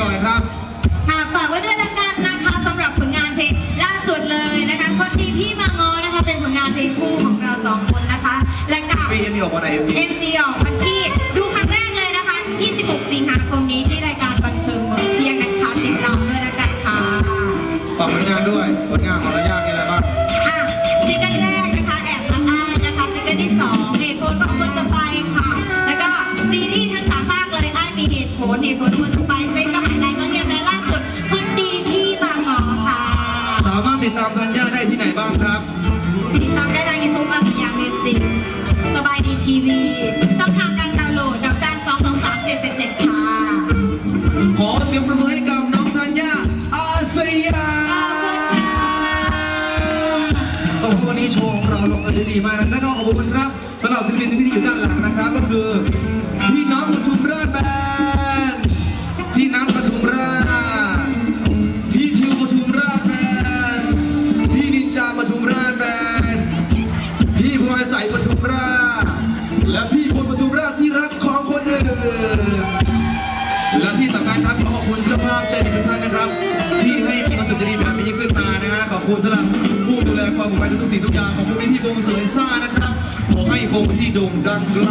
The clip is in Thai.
หน่อยครับ ค่ะฝากไว้ด้วยละกันนะคะสำหรับผลงานเพลงล่าสุดเลยนะคะคนดีพี่มางอนะคะเป็นผลงานเพลงคู่ของเราสองคนนะคะ และก็ ปีเอ็นดีออกวันไหร่เอ็มดีออกวันที่ดูครั้งแรกเลยนะคะ 26 สิงหาคมนี้ที่รายการบันเทิงเมืองเที่ยงนะคะติดตามด้วยนะกัค่ะฝากผลงานด้วย ผลงานของระยะนี่แหละครับอะซิกิแรกนะคะแอบอ้ายนะคะซิงเกิที่สองเหตุผลของคนจะไปค่ะ แล้วก็ซีรีส์ทั้งสามภาคเลยอะมีเหตุผลเหตุผลคนจะไปามารถติดตามธัญญาได้ที่ไหนบ้างครับ ติดตามได้ทางยูทูบอาสยามมิวสิกสบายดีทีวี ช่องทางการดาวน์โหลดดอกจันสองสองสามเจ็ดเจ็ดเจ็ดค่ะ ขอเสียงปรบมือให้กับน้องธัญญาอาสยามโอ้โหวันนี้โชว์ของเราลงกันได้ดีมากนะแล้วก็ขอบคุณครับสำหรับศิลปินที่อยู่ด้านหลังนะครับ ก็คือพี่น้องปทุมราชแบน ทุมราชและพี่พลปทุมราชที่รักของคนอื่นและที่สำคัญครับขอขอบคุณเจ้าภาพใจดีทุกท่านนะครับ ที่ให้มีคอนเสิร์ตดีแบบนี้ขึ้นมานะฮะขอบคุณสำหรับผู้ดูแลความปลอดภัยทุกสิ่งทุกอย่างขอบคุณพี่ๆวงเสยซ่านะครับขอให้วงที่โด่งดังไกล